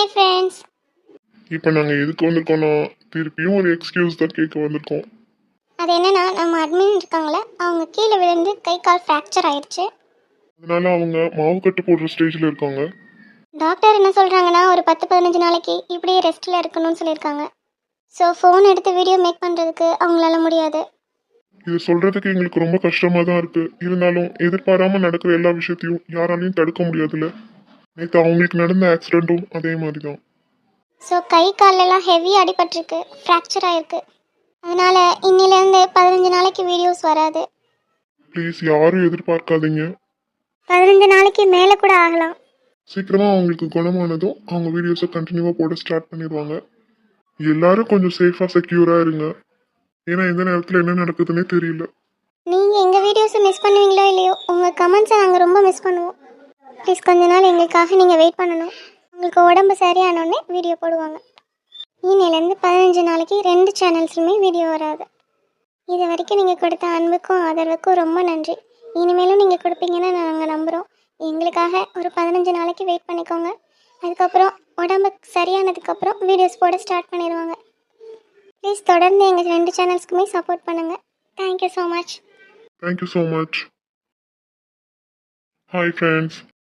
Hi friends இப்போ நாங்கள் எதுக்கு வந்திருக்கோம்னா திருப்பியும் ஒரு எக்ஸ்கியூஸ் தான் கேட்க வந்திருக்கோம். அது என்னன்னா நம்ம அட்மின் இருக்காங்களே அவங்க கீழே விழுந்து கை கால் ஃப்ராக்சர் ஆயிடுச்சு அதனால அவங்க மாவு கட்டு போடுற ஸ்டேஜில் இருக்காங்க. டாக்டர் என்ன சொல்கிறாங்கன்னா ஒரு பத்து பதினஞ்சு நாளைக்கு இப்படியே ரெஸ்ட்டில் இருக்கணும்னு சொல்லியிருக்காங்க. ஸோ ஃபோன் எடுத்து வீடியோ மேக் பண்ணுறதுக்கு அவங்களால முடியாது. இது சொல்கிறதுக்கு எங்களுக்கு ரொம்ப கஷ்டமாக தான் இருக்குது இருந்தாலும் எதிர்பாராமல் நடக்கிற எல்லா விஷயத்தையும் யாராலையும் தடுக்க முடியாதுல்ல. நேற்று அவங்களுக்கு நடந்த ஆக்சிடெண்ட்டும் அதே மாதிரி தான் ஸோ கை காலெல்லாம் ஹெவி அடிபட்டிருக்கு ஃப்ராக்சர் ஆயிருக்கு. அதனால இன்னிலேருந்து பதினஞ்சு நாளைக்கு வீடியோஸ் வராது. ப்ளீஸ் யாரும் எதிர்பார்க்காதீங்க. பதினஞ்சு நாளைக்கு மேலே கூட ஆகலாம். சீக்கிரமாக அவங்களுக்கு குணமானதும் அவங்க வீடியோஸை கண்டினியூவாக போட ஸ்டார்ட் பண்ணிடுவாங்க. எல்லாரும் கொஞ்சம் சேஃபாக செக்யூராக இருங்க. ஏன்னா எந்த நேரத்தில் என்ன நடக்குதுன்னே தெரியல. நீங்கள் எங்கள் வீடியோஸை மிஸ் பண்ணுவீங்களோ இல்லையோ உங்கள் கமெண்ட்ஸை நாங்கள் ரொம்ப மிஸ் பண்ணுவோம். ப்ளீஸ் கொஞ்ச நாள் எங்களுக்காக நீங்கள் வெயிட் பண்ணணும். உங்களுக்கு உடம்பு சரியானோடனே வீடியோ போடுவாங்க. இனிலேருந்து பதினஞ்சு நாளைக்கு ரெண்டு சேனல்ஸ்லுமே வீடியோ வராது. இது வரைக்கும் நீங்கள் கொடுத்த அன்புக்கும் ஆதரவுக்கும் ரொம்ப நன்றி. இனிமேலும் நீங்கள் கொடுப்பீங்கன்னு நாங்கள் நம்புகிறோம் எங்களுக்காக ஒரு பதினஞ்சு நாளைக்கு வெயிட் பண்ணிக்கோங்க. அதுக்கப்புறம் உடம்பு சரியானதுக்கப்புறம் வீடியோஸ் போட ஸ்டார்ட் பண்ணிடுவாங்க. ப்ளீஸ் தொடர்ந்து எங்கள் ரெண்டு சேனல்ஸ்க்குமே சப்போர்ட் பண்ணுங்கள் thank you so much thank you so much hi friends